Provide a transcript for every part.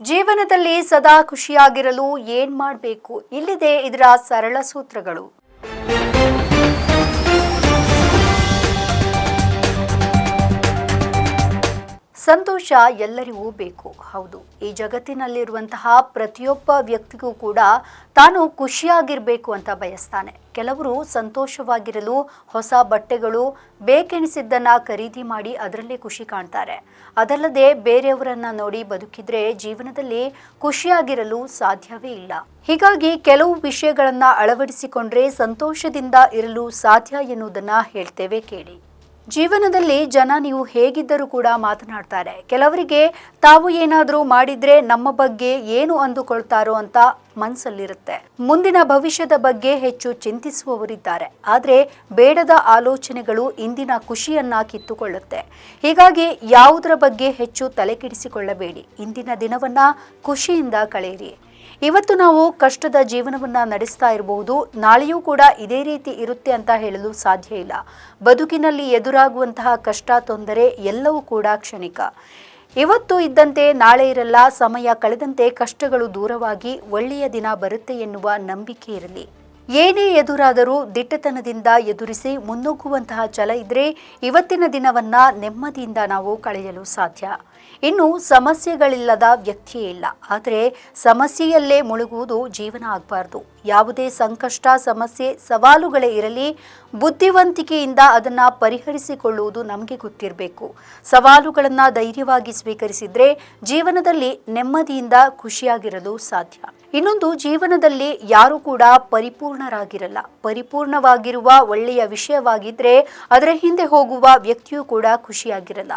ಜೀವನದಲ್ಲಿ ಸದಾ ಖುಷಿಯಾಗಿರಲು ಏನ್ ಮಾಡಬೇಕು? ಇಲ್ಲಿದೆ ಇದರ ಸರಳ ಸೂತ್ರಗಳು. ಸಂತೋಷ ಎಲ್ಲರಿಗೂ ಬೇಕು. ಹೌದು, ಈ ಜಗತ್ತಿನಲ್ಲಿರುವಂತಹ ಪ್ರತಿಯೊಬ್ಬ ವ್ಯಕ್ತಿಗೂ ಕೂಡ ತಾನು ಖುಷಿಯಾಗಿರಬೇಕು ಅಂತ ಬಯಸ್ತಾನೆ. ಕೆಲವರು ಸಂತೋಷವಾಗಿರಲು ಹೊಸ ಬಟ್ಟೆಗಳು, ಬೇಕೆನಿಸಿದ್ದನ್ನು ಖರೀದಿ ಮಾಡಿ ಅದರಲ್ಲೇ ಖುಷಿ ಕಾಣ್ತಾರೆ. ಅದಲ್ಲದೆ ಬೇರೆಯವರನ್ನ ನೋಡಿ ಬದುಕಿದ್ರೆ ಜೀವನದಲ್ಲಿ ಖುಷಿಯಾಗಿರಲು ಸಾಧ್ಯವೇ ಇಲ್ಲ. ಹೀಗಾಗಿ ಕೆಲವು ವಿಷಯಗಳನ್ನ ಅಳವಡಿಸಿಕೊಂಡ್ರೆ ಸಂತೋಷದಿಂದ ಇರಲು ಸಾಧ್ಯ ಎನ್ನುವುದನ್ನ ಹೇಳ್ತೇವೆ ಕೇಳಿ. ಜೀವನದಲ್ಲಿ ಜನ ನೀವು ಹೇಗಿದ್ದರೂ ಕೂಡ ಮಾತನಾಡ್ತಾರೆ. ಕೆಲವರಿಗೆ ತಾವು ಏನಾದರೂ ಮಾಡಿದ್ರೆ ನಮ್ಮ ಬಗ್ಗೆ ಏನು ಅಂದುಕೊಳ್ತಾರೋ ಅಂತ ಮನಸ್ಸಲ್ಲಿರುತ್ತೆ ಮುಂದಿನ ಭವಿಷ್ಯದ ಬಗ್ಗೆ ಹೆಚ್ಚು ಚಿಂತಿಸುವವರಿದ್ದಾರೆ. ಆದರೆ ಬೇಡದ ಆಲೋಚನೆಗಳು ಇಂದಿನ ಖುಷಿಯನ್ನ ಕಿತ್ತುಕೊಳ್ಳುತ್ತೆ. ಹೀಗಾಗಿ ಯಾವುದರ ಬಗ್ಗೆ ಹೆಚ್ಚು ತಲೆಕೆಡಿಸಿಕೊಳ್ಳಬೇಡಿ. ಇಂದಿನ ದಿನವನ್ನ ಖುಷಿಯಿಂದ ಕಳೆಯಿರಿ. ಇವತ್ತು ನಾವು ಕಷ್ಟದ ಜೀವನವನ್ನ ನಡೆಸ್ತಾ ಇರಬಹುದು ನಾಳೆಯೂ ಕೂಡ ಇದೇ ರೀತಿ ಇರುತ್ತೆ ಅಂತ ಹೇಳಲು ಸಾಧ್ಯ ಇಲ್ಲ. ಬದುಕಿನಲ್ಲಿ ಎದುರಾಗುವಂತಹ ಕಷ್ಟ, ತೊಂದರೆ ಎಲ್ಲವೂ ಕೂಡ ಕ್ಷಣಿಕ. ಇವತ್ತು ಇದ್ದಂತೆ ನಾಳೆ ಇರಲ್ಲ, ಸಮಯ ಕಳೆದಂತೆ ಕಷ್ಟಗಳು ದೂರವಾಗಿ ಒಳ್ಳೆಯ ದಿನ ಬರುತ್ತೆ ಎನ್ನುವ ನಂಬಿಕೆ ಇರಲಿ. ಏನೇ ಎದುರಾದರೂ ದಿಟ್ಟತನದಿಂದ ಎದುರಿಸಿ ಮುನ್ನುಗ್ಗುವಂತಹ ಛಲ ಇದ್ರೆ ಇವತ್ತಿನ ದಿನವನ್ನ ನೆಮ್ಮದಿಯಿಂದ ನಾವು ಕಳೆಯಲು ಸಾಧ್ಯ. ಇನ್ನು ಸಮಸ್ಯೆಗಳಿಲ್ಲದ ವ್ಯಕ್ತಿಯೇ ಇಲ್ಲ. ಆದರೆ ಸಮಸ್ಯೆಯಲ್ಲೇ ಮುಳುಗುವುದು ಜೀವನ ಆಗಬಾರ್ದು. ಯಾವುದೇ ಸಂಕಷ್ಟ, ಸಮಸ್ಯೆ, ಸವಾಲುಗಳೇ ಇರಲಿ, ಬುದ್ಧಿವಂತಿಕೆಯಿಂದ ಅದನ್ನು ಪರಿಹರಿಸಿಕೊಳ್ಳುವುದು ನಮಗೆ ಗೊತ್ತಿರಬೇಕು. ಸವಾಲುಗಳನ್ನು ಧೈರ್ಯವಾಗಿ ಸ್ವೀಕರಿಸಿದ್ರೆ ಜೀವನದಲ್ಲಿ ನೆಮ್ಮದಿಯಿಂದ ಖುಷಿಯಾಗಿರಲು ಸಾಧ್ಯ. ಇನ್ನೊಂದು, ಜೀವನದಲ್ಲಿ ಯಾರು ಕೂಡ ಪರಿಪೂರ್ಣರಾಗಿರಲ್ಲ. ಪರಿಪೂರ್ಣವಾಗಿರುವ ಒಳ್ಳೆಯ ವಿಷಯವಾಗಿದ್ರೆ ಅದರ ಹಿಂದೆ ಹೋಗುವ ವ್ಯಕ್ತಿಯೂ ಕೂಡ ಖುಷಿಯಾಗಿರಲ್ಲ.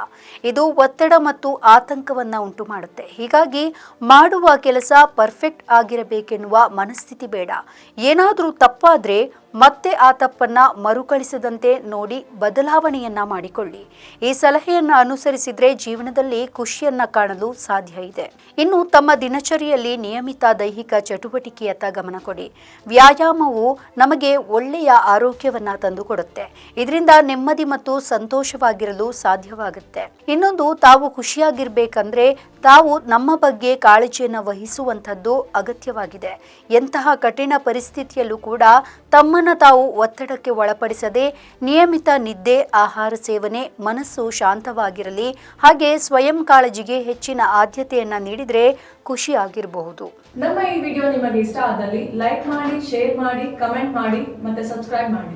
ಇದು ಒತ್ತಡ ಮತ್ತು ಆತಂಕವನ್ನು ಉಂಟು ಮಾಡುತ್ತೆ ಹೀಗಾಗಿ, ಮಾಡುವ ಕೆಲಸ ಪರ್ಫೆಕ್ಟ್ ಆಗಿರಬೇಕೆನ್ನುವ ಮನಸ್ಥಿತಿ ಬೇಡ. ಏನಾದರೂ ತಪ್ಪಾದ್ರೆ ಮತ್ತೆ ಆ ತಪ್ಪನ್ನ ಮರುಕಳಿಸದಂತೆ ನೋಡಿ ಬದಲಾವಣೆಯನ್ನ ಮಾಡಿಕೊಳ್ಳಿ. ಈ ಸಲಹೆಯನ್ನ ಅನುಸರಿಸಿದ್ರೆ ಜೀವನದಲ್ಲಿ ಖುಷಿಯನ್ನ ಕಾಣಲು ಸಾಧ್ಯ ಇದೆ. ಇನ್ನು ತಮ್ಮ ದಿನಚರಿಯಲ್ಲಿ ನಿಯಮಿತ ದೈಹಿಕ ಚಟುವಟಿಕೆಯತ್ತ ಗಮನ ಕೊಡಿ. ವ್ಯಾಯಾಮವು ನಮಗೆ ಒಳ್ಳೆಯ ಆರೋಗ್ಯವನ್ನ ತಂದುಕೊಡುತ್ತೆ. ಇದರಿಂದ ನೆಮ್ಮದಿ ಮತ್ತು ಸಂತೋಷವಾಗಿರಲು ಸಾಧ್ಯವಾಗುತ್ತೆ. ಇನ್ನೊಂದು, ತಾವು ಖುಷಿಯಾಗಿರ್ಬೇಕಂದ್ರೆ ತಾವು ನಮ್ಮ ಬಗ್ಗೆ ಕಾಳಜಿಯನ್ನು ವಹಿಸುವಂಥದ್ದು ಅಗತ್ಯವಾಗಿದೆ. ಎಂತಹ ಕಠಿಣ ಪರಿಸ್ಥಿತಿಯಲ್ಲೂ ಕೂಡ ತಮ್ಮನ್ನು ತಾವು ಒತ್ತಡಕ್ಕೆ ಒಳಪಡಿಸದೆ ನಿಯಮಿತ ನಿದ್ದೆ, ಆಹಾರ ಸೇವನೆ, ಮನಸ್ಸು ಶಾಂತವಾಗಿರಲಿ, ಹಾಗೆ ಸ್ವಯಂ ಕಾಳಜಿಗೆ ಹೆಚ್ಚಿನ ಆದ್ಯತೆಯನ್ನ ನೀಡಿದರೆ ಖುಷಿಯಾಗಿರಬಹುದು ನಮ್ಮ ಈ ವಿಡಿಯೋ ನಿಮಗೆ ಇಷ್ಟ ಆದಲ್ಲಿ ಲೈಕ್ ಮಾಡಿ, ಶೇರ್ ಮಾಡಿ, ಕಮೆಂಟ್ ಮಾಡಿ ಮತ್ತೆ ಸಬ್ಸ್ಕ್ರೈಬ್ ಮಾಡಿ.